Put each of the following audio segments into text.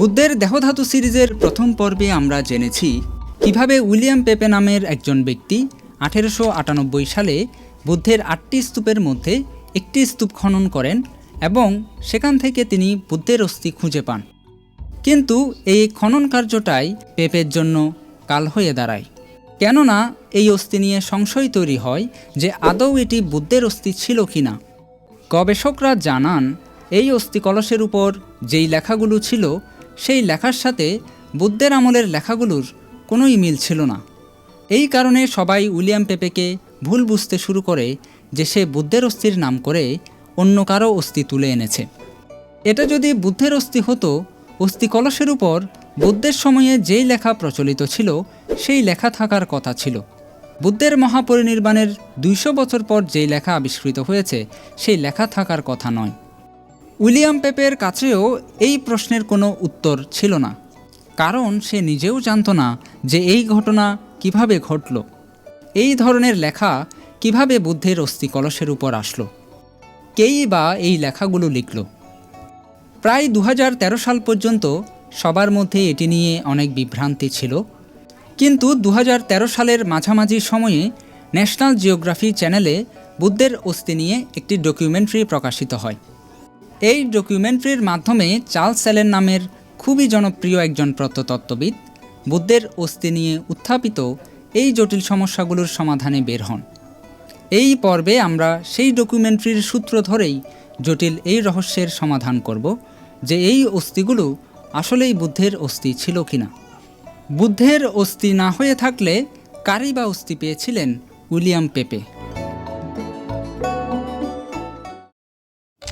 বুদ্ধের দেহধাতু সিরিজের প্রথম পর্বে আমরা জেনেছি কীভাবে উইলিয়াম পেপে নামের একজন ব্যক্তি আঠেরোশো আটানব্বই সালে বুদ্ধের আটটি স্তূপের মধ্যে একটি স্তূপ খনন করেন এবং সেখান থেকে তিনি বুদ্ধের অস্থি খুঁজে পান। কিন্তু এই খনন কার্যটাই পেপের জন্য কাল হয়ে দাঁড়ায়। কেননা এই অস্থি নিয়ে সংশয় তৈরি হয় যে আদৌ এটি বুদ্ধের অস্থি ছিল কিনা। গবেষকরা জানান, এই অস্থি কলসের উপর যেই লেখাগুলো ছিল সেই লেখার সাথে বুদ্ধের আমলের লেখাগুলোর কোনোই মিল ছিল না। এই কারণে সবাই উইলিয়াম পেপেকে ভুল বুঝতে শুরু করে যে সে বুদ্ধের অস্থির নাম করে অন্য কারও অস্থি তুলে এনেছে। এটা যদি বুদ্ধের অস্থি হতো, অস্থি কলসের উপর বুদ্ধের সময়ে যেই লেখা প্রচলিত ছিল, সেই লেখা থাকার কথা ছিল। বুদ্ধের মহাপরিনির্বাণের দুইশো বছর পর যেই লেখা আবিষ্কৃত হয়েছে, সেই লেখা থাকার কথা নয়। উইলিয়াম পেপের কাছেও এই প্রশ্নের কোনো উত্তর ছিল না। কারণ সে নিজেও জানতো না যে এই ঘটনা কীভাবে ঘটল। এই ধরনের লেখা কীভাবে বুদ্ধের অস্থি কলসের উপর আসলো। কেই বা এই লেখাগুলো লিখল। প্রায় দু হাজার তেরো সাল পর্যন্ত সবার মধ্যে এটি নিয়ে অনেক বিভ্রান্তি ছিল। কিন্তু দু হাজার তেরো সালের মাঝামাঝি সময়ে ন্যাশনাল জিওগ্রাফি চ্যানেলে বুদ্ধের অস্থি নিয়ে একটি ডকুমেন্টারি প্রকাশিত হয়। এই ডকুমেন্টারির মাধ্যমে চার্লস স্যালেন নামের খুবই জনপ্রিয় একজন প্রত্নতত্ত্ববিদ, বুদ্ধের অস্থি নিয়ে উত্থাপিত এই জটিল সমস্যাগুলোর সমাধানে বের হন। এই পর্বে আমরা সেই ডকুমেন্টারির সূত্র ধরেই জটিল এই রহস্যের সমাধান করব যে এই অস্থিগুলো আসলেই বুদ্ধের অস্থি ছিল কিনা। বুদ্ধের অস্থি না হয়ে থাকলে কারই বা অস্থি পেয়েছিলেন উইলিয়াম পেপে?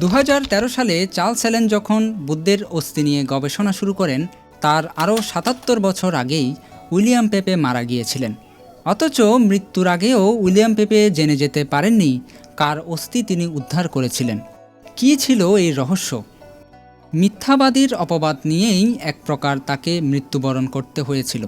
দু হাজার তেরো সালে চার্লস সেলেন যখন বুদ্ধের অস্থি নিয়ে গবেষণা শুরু করেন, তার আরও সাতাত্তর বছর আগেই উইলিয়াম পেপে মারা গিয়েছিলেন। অথচ মৃত্যুর আগেও উইলিয়াম পেপে জেনে যেতে পারেননি কার অস্থি তিনি উদ্ধার করেছিলেন। কী ছিল এই রহস্য? মিথ্যাবাদীর অপবাদ নিয়েই এক প্রকার তাকে মৃত্যুবরণ করতে হয়েছিল।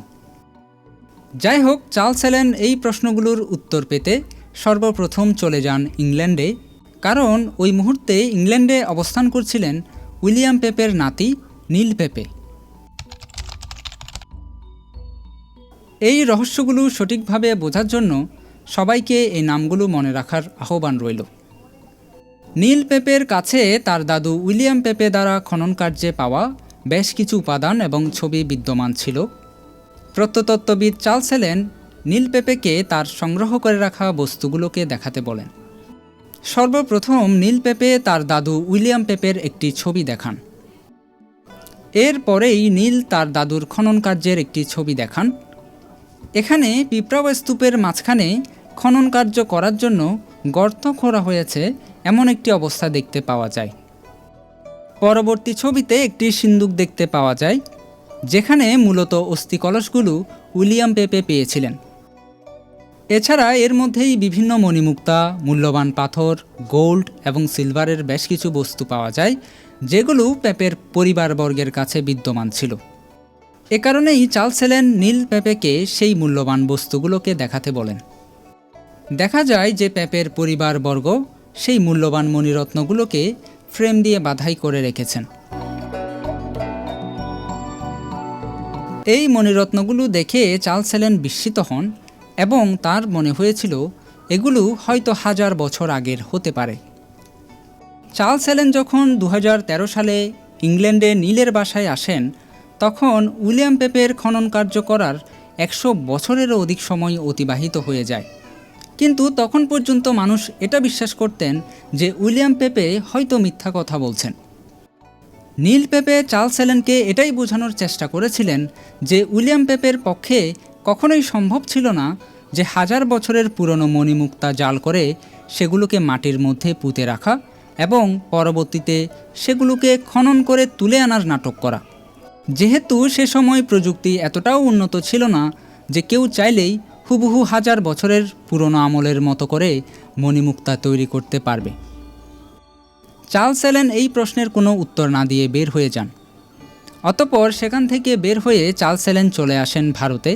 যাই হোক, চার্লস সেলেন এই প্রশ্নগুলোর উত্তর পেতে সর্বপ্রথম চলে যান ইংল্যান্ডে। কারণ ওই মুহূর্তে ইংল্যান্ডে অবস্থান করছিলেন উইলিয়াম পেপের নাতি নীল পেপে। এই রহস্যগুলো সঠিকভাবে বোঝার জন্য সবাইকে এই নামগুলো মনে রাখার আহ্বান রইল। নীল পেপের কাছে তার দাদু উইলিয়াম পেপে দ্বারা খনন কার্যে পাওয়া বেশ কিছু উপাদান এবং ছবি বিদ্যমান ছিল। প্রত্নতত্ত্ববিদ চার্লস হেলেন নীল পেপেকে তার সংগ্রহ করে রাখা বস্তুগুলোকে দেখাতে বলেন। সর্বপ্রথম নীল পেপে তার দাদু উইলিয়াম পেপের একটি ছবি দেখান। এরপরেই নীল তার দাদুর খনন কার্যের একটি ছবি দেখান। এখানে পিঁপড়াও স্তূপের মাঝখানে খনন কার্য করার জন্য গর্ত খোঁড়া হয়েছে এমন একটি অবস্থা দেখতে পাওয়া যায়। পরবর্তী ছবিতে একটি সিন্দুক দেখতে পাওয়া যায়, যেখানে মূলত অস্থিকলসগুলো উইলিয়াম পেপে পেয়েছিলেন। এছাড়া এর মধ্যেই বিভিন্ন মণিমুক্তা, মূল্যবান পাথর, গোল্ড এবং সিলভারের বেশ কিছু বস্তু পাওয়া যায়, যেগুলো পেপের পরিবারবর্গের কাছে বিদ্যমান ছিল। এ কারণেই চার্লস হেলেন নীল পেপেকে সেই মূল্যবান বস্তুগুলোকে দেখাতে বলেন। দেখা যায় যে পেপের পরিবারবর্গ সেই মূল্যবান মণিরত্নগুলোকে ফ্রেম দিয়ে বাধাই করে রেখেছেন। এই মণিরত্নগুলো দেখে চার্লস হেলেন বিস্মিত হন এবং তার মনে হয়েছিল, এগুলো হয়তো হাজার বছর আগের হতে পারে। চার্লস হেলেন যখন দু হাজার তেরো সালে ইংল্যান্ডে নীলের বাসায় আসেন, তখন উইলিয়াম পেপের খনন কার্য করার একশো বছরেরও অধিক সময় অতিবাহিত হয়ে যায়। কিন্তু তখন পর্যন্ত মানুষ এটা বিশ্বাস করতেন যে উইলিয়াম পেপে হয়তো মিথ্যা কথা বলছেন। নীল পেপে চার্লস হেলেনকে এটাই বোঝানোর চেষ্টা করেছিলেন যে উইলিয়াম পেপের পক্ষে কখনোই সম্ভব ছিল না যে হাজার বছরের পুরনো মণিমুক্তা জাল করে সেগুলোকে মাটির মধ্যে পুঁতে রাখা এবং পরবর্তীতে সেগুলোকে খনন করে তুলে আনার নাটক করা। যেহেতু সে সময় প্রযুক্তি এতটাও উন্নত ছিল না যে কেউ চাইলেই হুবহু হাজার বছরের পুরনো আমলের মতো করে মণিমুক্তা তৈরি করতে পারবে। চার্লস এলেন এই প্রশ্নের কোনো উত্তর না দিয়ে বের হয়ে যান। অতপর সেখান থেকে বের হয়ে চার্লস এলেন চলে আসেন ভারতে।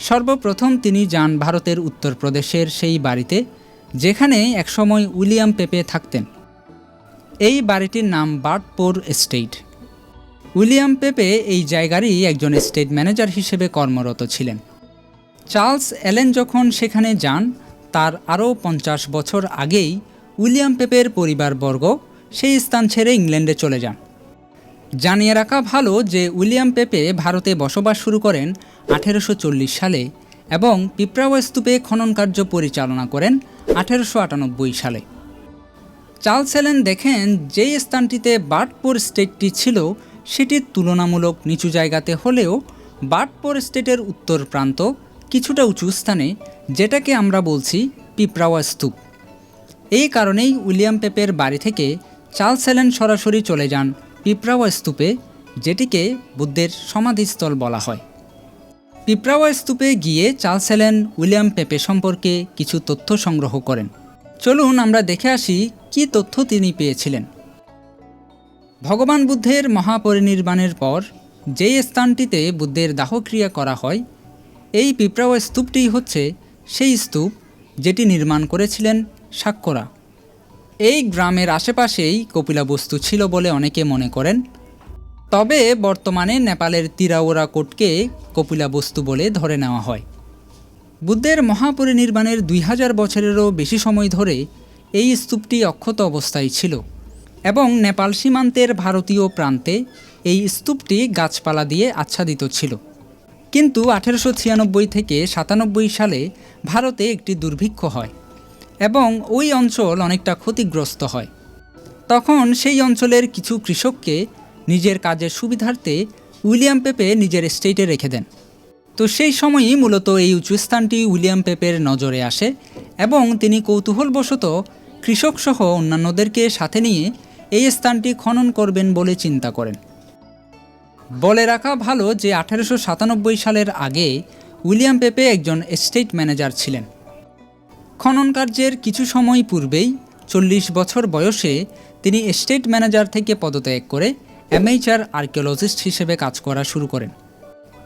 সর্বপ্রথম তিনি যান ভারতের উত্তরপ্রদেশের সেই বাড়িতে যেখানে একসময় উইলিয়াম পেপে থাকতেন। এই বাড়িটির নাম বার্টপুর এস্টেট। উইলিয়াম পেপে এই জায়গারই একজন স্টেট ম্যানেজার হিসেবে কর্মরত ছিলেন। চার্লস অ্যালেন যখন সেখানে যান, তার আরও পঞ্চাশ বছর আগেই উইলিয়াম পেপের পরিবারবর্গ সেই স্থান ছেড়ে ইংল্যান্ডে চলে যান। জানিয়ে রাখা ভালো যে উইলিয়াম পেপে ভারতে বসবাস শুরু করেন আঠেরোশো চল্লিশ সালে এবং পিপ্রাও স্তূপে খনন কার্য পরিচালনা করেন আঠেরোশো আটানব্বই সালে। চার্লস এলেন দেখেন যে স্থানটিতে বার্টপুর স্টেটটি ছিল সেটি তুলনামূলক নিচু জায়গাতে হলেও বার্টপুর স্টেটের উত্তর প্রান্ত কিছুটা উঁচু স্থানে, যেটাকে আমরা বলছি পিপ্রাওয়া স্তূপ। এই কারণেই উইলিয়াম পেপের বাড়ি থেকে চার্লস এলেন সরাসরি চলে যান পিপ্রাওয়া স্তূপে যেটিকে বুদ্ধের সমাধিস্থল বলা হয়। পিপ্রাওয়া স্তূপে গিয়ে চার্লস এলেন উইলিয়াম পেপে সম্পর্কে কিছু তথ্য সংগ্রহ করেন। চলুন আমরা দেখে আসি কী তথ্য তিনি পেয়েছিলেন। ভগবান বুদ্ধের মহাপরিনির্বাণের পর যেই স্থানটিতে বুদ্ধের দাহক্রিয়া করা হয়, এই পিপ্রাওয়া স্তূপটি হচ্ছে সেই স্তূপ যেটি নির্মাণ করেছিলেন সাক্ষরা এই গ্রামের আশেপাশেই কপিলাবস্তু ছিল বলে অনেকে মনে করেন। তবে বর্তমানে নেপালের তিরাওরা কোটকে কপিলাবস্তু বলে ধরে নেওয়া হয়। বুদ্ধের মহাপরিনির্বাণের দুই হাজার বছরেরও বেশি সময় ধরে এই স্তূপটি অক্ষত অবস্থায় ছিল এবং নেপাল সীমান্তের ভারতীয় প্রান্তে এই স্তূপটি গাছপালা দিয়ে আচ্ছাদিত ছিল। কিন্তু আঠেরোশো ছিয়ানব্বই থেকে সাতানব্বই সালে ভারতে একটি দুর্ভিক্ষ হয়। এবং ওই অঞ্চল অনেকটা ক্ষতিগ্রস্ত হয়। তখন সেই অঞ্চলের কিছু কৃষককে নিজের কাজের সুবিধার্থে উইলিয়াম পেপে নিজের স্টেটে রেখে দেন। তো সেই সময়ই মূলত এই উঁচু স্থানটি উইলিয়াম পেপের নজরে আসে এবং তিনি কৌতূহলবশত কৃষকসহ অন্যান্যদেরকে সাথে নিয়ে এই স্থানটি খনন করবেন বলে চিন্তা করেন। বলে রাখা ভালো যে আঠারোশো সাতানব্বই সালের আগে উইলিয়াম পেপে একজন স্টেট ম্যানেজার ছিলেন। খনন কার্যের কিছু সময় পূর্বেই চল্লিশ বছর বয়সে তিনি স্টেট ম্যানেজার থেকে পদত্যাগ করে অ্যামেচার আর্কিওলজিস্ট হিসেবে কাজ করা শুরু করেন।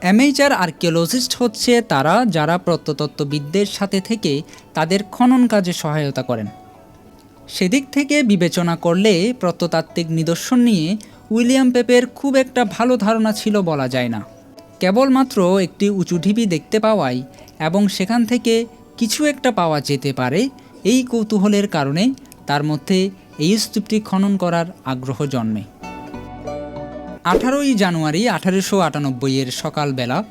অ্যামেচার আর্কিওলজিস্ট হচ্ছে তারা যারা প্রত্নতত্ত্ববিদদের সাথে থেকে তাদের খনন কাজে সহায়তা করেন। সেদিক থেকে বিবেচনা করলে প্রত্নতাত্ত্বিক নিদর্শন নিয়ে উইলিয়াম পেপের খুব একটা ভালো ধারণা ছিল বলা যায় না। কেবলমাত্র একটি উঁচু ঢিবি দেখতে পাওয়াই এবং সেখান থেকে কিছু একটা পাওয়া যেতে পারে। এই কৌতূহলের কারণে তার মধ্যে এই স্তূপটি খনন করার আগ্রহ জন্মে। আঠারোই জানুয়ারি আঠারোশো আটানব্বইয়ের সকালবেলা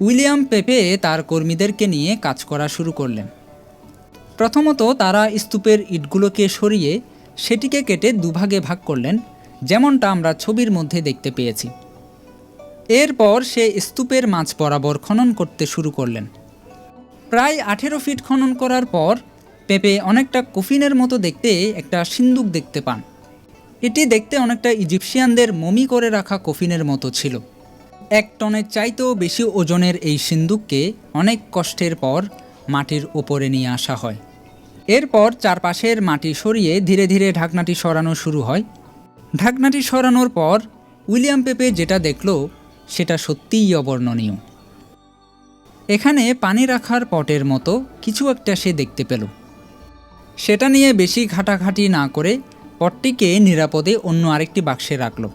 উইলিয়াম পেপে তার কর্মীদেরকে নিয়ে কাজ করা শুরু করলেন। প্রথমত তারা স্তূপের ইটগুলোকে সরিয়ে সেটিকে কেটে দুভাগে ভাগ করলেন, যেমনটা আমরা ছবির মধ্যে দেখতে পেয়েছি। এরপর সে স্তূপের মাঝ বরাবর খনন করতে শুরু করলেন। প্রায় আঠেরো ফিট খনন করার পর পেপে অনেকটা কফিনের মতো দেখতে একটা সিন্দুক দেখতে পান। এটি দেখতে অনেকটা ইজিপশিয়ানদের মমি করে রাখা কফিনের মতো ছিল। এক টনের চাইতেও বেশি ওজনের এই সিন্দুককে অনেক কষ্টের পর মাটির ওপরে নিয়ে আসা হয়। এরপর চারপাশের মাটি সরিয়ে ধীরে ধীরে ঢাকনাটি সরানো শুরু হয়। ঢাকনাটি সরানোর পর উইলিয়াম পেপে যেটা দেখল, সেটা সত্যিই অবর্ণনীয়। এখানে পানি রাখার পটের মতো কিছু একটা সে দেখতে পেল। সেটা নিয়ে বেশি ঘাটাঘাটি না করে পটটিকে নিরাপদে অন্য আরেকটি বাক্সে রাখল।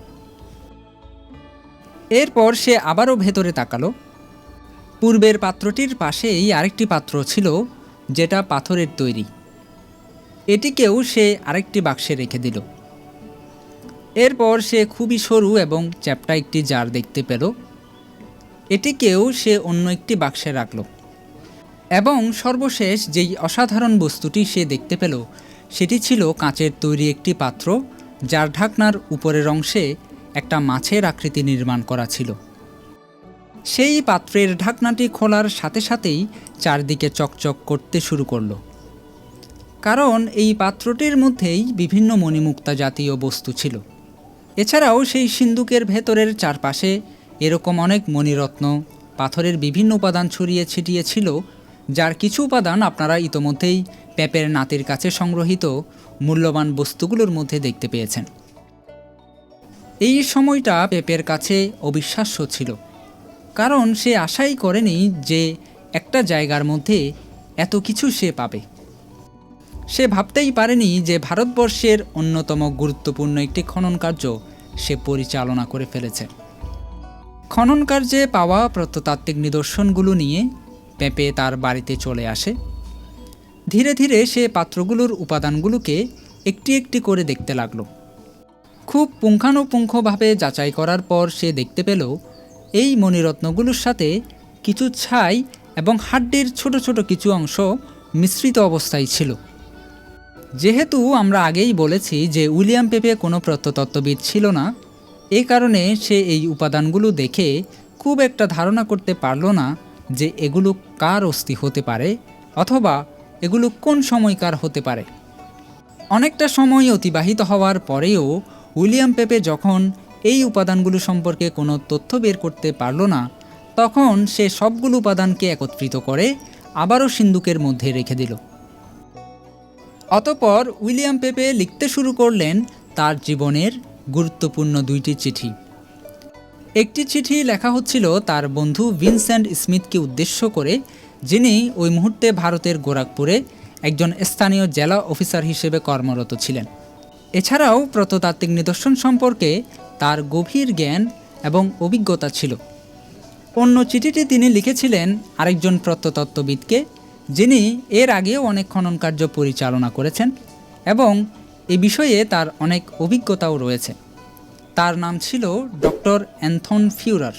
এরপর সে আবারও ভেতরে তাকালো। পূর্বের পাত্রটির পাশেই আরেকটি পাত্র ছিল, যেটা পাথরের তৈরি। এটিকেও সে আরেকটি বাক্সে রেখে দিল। এরপর সে খুবই সরু এবং চ্যাপটা একটি জার দেখতে পেল। এটিকেও সে অন্য একটি বাক্সে রাখল। এবং সর্বশেষ যেই অসাধারণ বস্তুটি সে দেখতে পেল, সেটি ছিল কাঁচের তৈরি একটি পাত্র, যার ঢাকনার উপরের অংশে একটা মাছের আকৃতি নির্মাণ করা ছিল। সেই পাত্রের ঢাকনাটি খোলার সাথে সাথেই চারদিকে চকচক করতে শুরু করল। কারণ এই পাত্রটির মধ্যেই বিভিন্ন মণিমুক্তা জাতীয় বস্তু ছিল। এছাড়াও সেই সিন্দুকের ভেতরের চারপাশে এরকম অনেক মণিরত্ন পাথরের বিভিন্ন উপাদান ছড়িয়ে ছিটিয়ে ছিল যার কিছু উপাদান আপনারা ইতোমধ্যেই পেপের নাতির কাছে সংগ্রহীত মূল্যবান বস্তুগুলোর মধ্যে দেখতে পেয়েছেন। এই সময়টা পেপের কাছে অবিশ্বাস্য ছিল, কারণ সে আশাই করেনি যে একটা জায়গার মধ্যে এত কিছু সে পাবে। সে ভাবতেই পারেনি যে ভারতবর্ষের অন্যতম গুরুত্বপূর্ণ একটি খনন কার্য সে পরিচালনা করে ফেলেছে। খনন কার্যে পাওয়া প্রত্নতাত্ত্বিক নিদর্শনগুলো নিয়ে পেঁপে তার বাড়িতে চলে আসে। ধীরে ধীরে সে পাত্রগুলোর উপাদানগুলোকে একটি একটি করে দেখতে লাগল। খুব পুঙ্খানুপুঙ্খভাবে যাচাই করার পর সে দেখতে পেল, এই মণিরত্নগুলোর সাথে কিছু ছাই এবং হাড্ডির ছোট ছোট কিছু অংশ মিশ্রিত অবস্থায় ছিল। যেহেতু আমরা আগেই বলেছি যে উইলিয়াম পেপে কোনো প্রত্নতত্ত্ববিদ ছিল না এ কারণে সে এই উপাদানগুলো দেখে খুব একটা ধারণা করতে পারল না যে এগুলো কার অস্থি হতে পারে অথবা এগুলো কোন সময়কার হতে পারে। অনেকটা সময় অতিবাহিত হওয়ার পরেও উইলিয়াম পেপে যখন এই উপাদানগুলো সম্পর্কে কোনো তথ্য বের করতে পারল না, তখন সে সবগুলো উপাদানকে একত্রিত করে আবারও সিন্দুকের মধ্যে রেখে দিল। অতপর উইলিয়াম পেপে লিখতে শুরু করলেন তার জীবনের গুরুত্বপূর্ণ দুইটি চিঠি। একটি চিঠি লেখা হচ্ছিল তার বন্ধু ভিনসেন্ট স্মিথকে উদ্দেশ্য করে, যিনি ওই মুহূর্তে ভারতের গোরাখপুরে একজন স্থানীয় জেলা অফিসার হিসেবে কর্মরত ছিলেন। এছাড়াও প্রত্নতাত্ত্বিক নিদর্শন সম্পর্কে তার গভীর জ্ঞান এবং অভিজ্ঞতা ছিল। অন্য চিঠিটি তিনি লিখেছিলেন আরেকজন প্রত্নতত্ত্ববিদকে, যিনি এর আগেও অনেক খনন কার্য পরিচালনা করেছেন এবং এ বিষয়ে তার অনেক অভিজ্ঞতাও রয়েছে। তার নাম ছিল ডক্টর অ্যান্থন ফিউরার।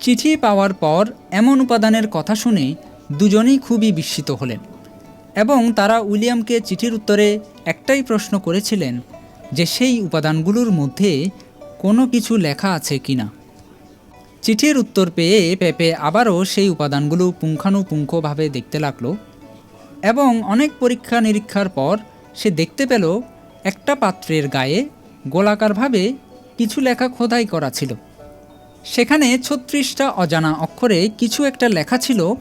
চিঠি পাওয়ার পর এমন উপাদানের কথা শুনে দুজনেই খুবই বিস্মিত হলেন এবং তারা উইলিয়ামকে চিঠির উত্তরে একটাই প্রশ্ন করেছিলেন যে সেই উপাদানগুলোর মধ্যে কোনো কিছু লেখা আছে কি না। চিঠির উত্তর পেয়ে পেপে আবারও সেই উপাদানগুলো পুঙ্খানুপুঙ্খভাবে দেখতে লাগল এবং অনেক পরীক্ষা নিরীক্ষার পর সে দেখতে পেল একটা পাত্রের গায়ে গোলাকারভাবে কিছু লেখা খোদাই করা ছিল। সেখানে ছত্রিশটা অজানা অক্ষরে কিছু একটা লেখা ছিল,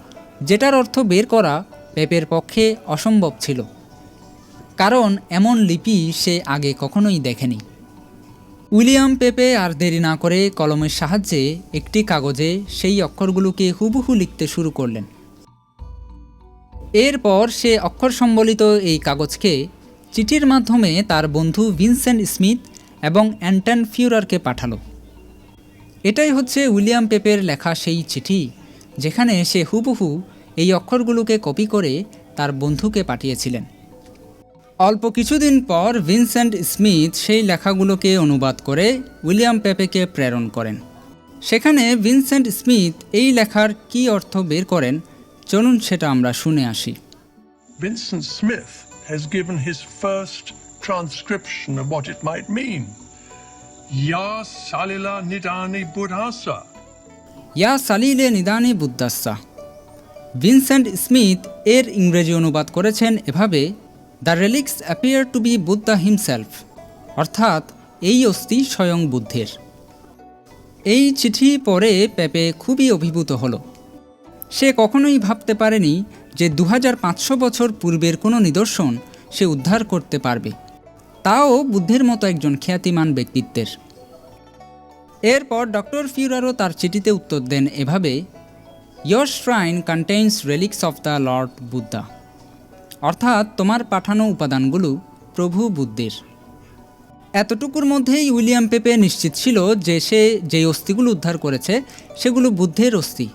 যেটার অর্থ বের করা পেপের পক্ষে অসম্ভব ছিল। কারণ এমন লিপি সে আগে কখনোই দেখেনি। উইলিয়াম পেপে আর দেরি না করে কলমের সাহায্যে একটি কাগজে সেই অক্ষরগুলোকে হুবহু লিখতে শুরু করলেন। এরপর সে অক্ষর সম্বলিত এই কাগজকে চিঠির মাধ্যমে তার বন্ধু ভিনসেন্ট স্মিথ এবং অ্যান্টন ফিউরারকে পাঠালো। এটাই হচ্ছে উইলিয়াম পেপের লেখা সেই চিঠি, যেখানে সে হুবহু এই অক্ষরগুলোকে কপি করে তার বন্ধুকে পাঠিয়েছিলেন। অল্প কিছুদিন পর ভিনসেন্ট স্মিথ সেই লেখাগুলোকে অনুবাদ করে উইলিয়াম পেপেকে প্রেরণ করেন। সেখানে ভিনসেন্ট স্মিথ এই লেখার কী অর্থ বের করেন, চলুন সেটা আমরা শুনে আসি। Vincent has given his first transcription of what it might mean. Ya Salila Nidani Buddhasa. ইয়া সালিলে নিদানি বুদ্দাসা ভিনসেন্ট স্মিথ এর ইংরেজি অনুবাদ করেছেন এভাবে the relics appear to be Buddha himself অর্থাৎ এই অস্থি স্বয়ং বুদ্ধের এই চিঠি পড়ে পেপে খুবই অভিভূত হলো সে কখনোই ভাবতে পারেনি যে দু হাজার পাঁচশো বছর পূর্বের কোনো নিদর্শন সে উদ্ধার করতে পারবে। তাও বুদ্ধের মতো একজন খ্যাতিমান ব্যক্তিত্বের। এরপর ডক্টর ফিউরারও তার চিঠিতে উত্তর দেন এভাবে your shrine contains relics of the Lord Buddha অর্থাৎ তোমার পাঠানো উপাদানগুলো প্রভু বুদ্ধের। এতটুকুর মধ্যেই উইলিয়াম পেপে নিশ্চিত ছিল যে সে যেই অস্থিগুলো উদ্ধার করেছে, সেগুলো বুদ্ধের অস্থি।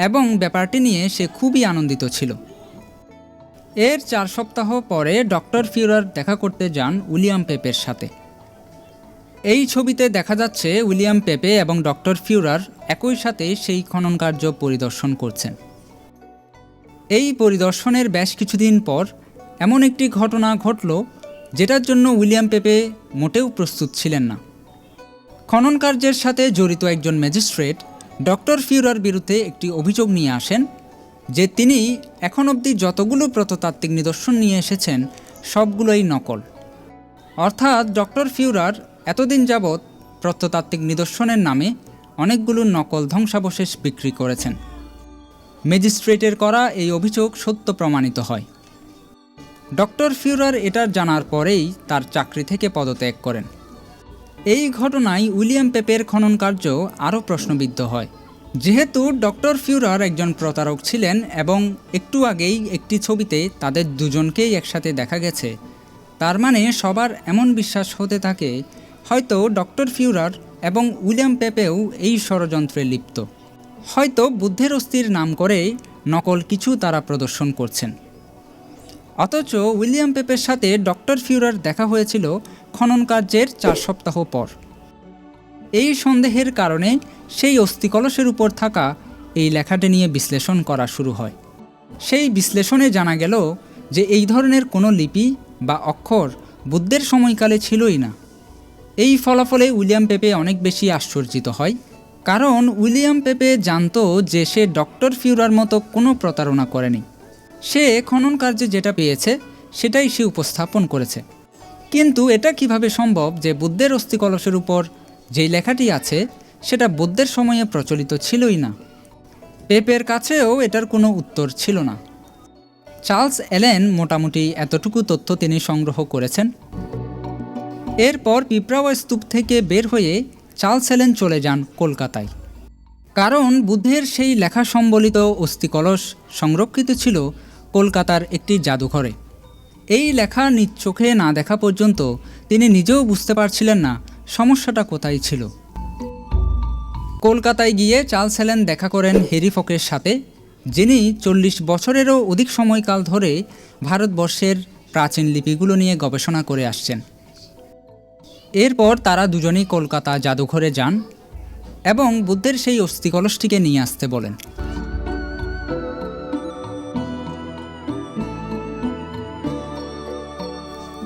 এবং ব্যাপারটি নিয়ে সে খুবই আনন্দিত ছিল। এর চার সপ্তাহ পরে ডক্টর ফিউরার দেখা করতে যান উইলিয়াম পেপের সাথে। এই ছবিতে দেখা যাচ্ছে উইলিয়াম পেপে এবং ডক্টর ফিউরার একই সাথে সেই খনন কার্য পরিদর্শন করছেন। এই পরিদর্শনের বেশ কিছুদিন পর এমন একটি ঘটনা ঘটল যেটার জন্য উইলিয়াম পেপে মোটেও প্রস্তুত ছিলেন না। খনন কার্যের সাথে জড়িত একজন ম্যাজিস্ট্রেট ডক্টর ফিউরার বিরুদ্ধে একটি অভিযোগ নিয়ে আসেন যে তিনি এখন অবধি যতগুলো প্রত্নতাত্ত্বিক নিদর্শন নিয়ে এসেছেন, সবগুলোই নকল। অর্থাৎ ডক্টর ফিউরার এতদিন যাবৎ প্রত্নতাত্ত্বিক নিদর্শনের নামে অনেকগুলো নকল ধ্বংসাবশেষ বিক্রি করেছেন। ম্যাজিস্ট্রেটের করা এই অভিযোগ সত্য প্রমাণিত হয়। ডক্টর ফিউরার এটার জানার পরেই তার চাকরি থেকে পদত্যাগ করেন। এই ঘটনায় উইলিয়াম পেপের খনন কার্য আরও প্রশ্নবিদ্ধ হয়। যেহেতু ডক্টর ফিউরার একজন প্রতারক ছিলেন এবং একটু আগেই একটি ছবিতে তাদের দুজনকেই একসাথে দেখা গেছে, তার মানে সবার এমন বিশ্বাস হতে থাকে, হয়তো ডক্টর ফিউরার এবং উইলিয়াম পেপেও এই ষড়যন্ত্রে লিপ্ত। হয়তো বুদ্ধের অস্থির নাম করে নকল কিছু তারা প্রদর্শন করছেন। অথচ উইলিয়াম পেপের সাথে ডক্টর ফিউরার দেখা হয়েছিল খনন কার্যের চার সপ্তাহ পর। এই সন্দেহের কারণে সেই অস্থিকলসের উপর থাকা এই লেখাটি নিয়ে বিশ্লেষণ করা শুরু হয়। সেই বিশ্লেষণে জানা গেল যে এই ধরনের কোনো লিপি বা অক্ষর বুদ্ধের সময়কালে ছিলই না। এই ফলাফলে উইলিয়াম পেপে অনেক বেশি আশ্চর্যিত হয়, কারণ উইলিয়াম পেপে জানত যে সে ডক্টর ফিউরার মতো কোনো প্রতারণা করেনি। সে খনন কার্যে যেটা পেয়েছে, সেটাই সে উপস্থাপন করেছে। কিন্তু এটা কীভাবে সম্ভব যে বুদ্ধের অস্থিকলসের উপর যেই লেখাটি আছে, সেটা বুদ্ধের সময়ে প্রচলিত ছিলই না। পেপের কাছেও এটার কোনো উত্তর ছিল না। চার্লস এলেন মোটামুটি এতটুকু তথ্য তিনি সংগ্রহ করেছেন। এরপর পিঁপড়াওয়া স্তূপ থেকে বের হয়ে চার্লস এলেন চলে যান কলকাতায়। কারণ বুদ্ধের সেই লেখা সম্বলিত অস্থিকলস সংরক্ষিত ছিল কলকাতার একটি জাদুঘরে। এই লেখা নিজ চোখে না দেখা পর্যন্ত তিনি নিজেও বুঝতে পারছিলেন না সমস্যাটা কোথায় ছিল। কলকাতায় গিয়ে চার্লস হেলেন দেখা করেন হেরি ফকের সাথে, যিনি চল্লিশ বছরেরও অধিক সময়কাল ধরে ভারতবর্ষের প্রাচীন লিপিগুলো নিয়ে গবেষণা করে আসছেন। এরপর তারা দুজনেই কলকাতা জাদুঘরে যান এবং বুদ্ধের সেই অস্থিকলসটিকে নিয়ে আসতে বলেন।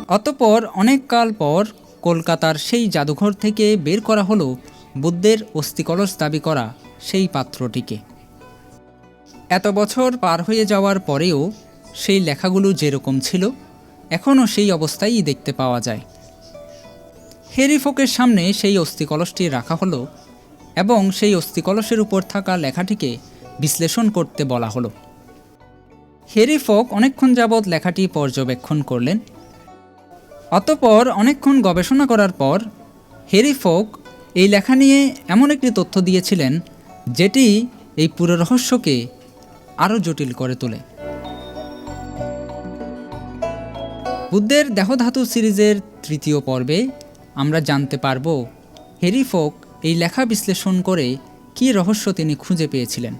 অতপর অনেক কাল পর কলকাতার সেই জাদুঘর থেকে বের করা হলো বুদ্ধের অস্থিকলস দাবি করা সেই পাত্রটিকে। এত বছর পার হয়ে যাওয়ার পরেও সেই লেখাগুলো যেরকম ছিল, এখনও সেই অবস্থায়ই দেখতে পাওয়া যায়। হেরি ফোকের সামনে সেই অস্থিকলসটি রাখা হলো এবং সেই অস্থিকলসের উপর থাকা লেখাটিকে বিশ্লেষণ করতে বলা হলো। হেরি ফোক অনেকক্ষণ যাবৎ লেখাটি পর্যবেক্ষণ করলেন অতপর অনেকক্ষণ গবেষণা করার পর হেরি ফোক এই লেখা নিয়ে এমন একটি তথ্য দিয়েছিলেন, যেটি এই পুরো রহস্যকে আরও জটিল করে তোলে। বুদ্ধের দেহধাতু সিরিজের তৃতীয় পর্বে আমরা জানতে পারব হেরি ফোক এই লেখা বিশ্লেষণ করে কী রহস্য তিনি খুঁজে পেয়েছিলেন।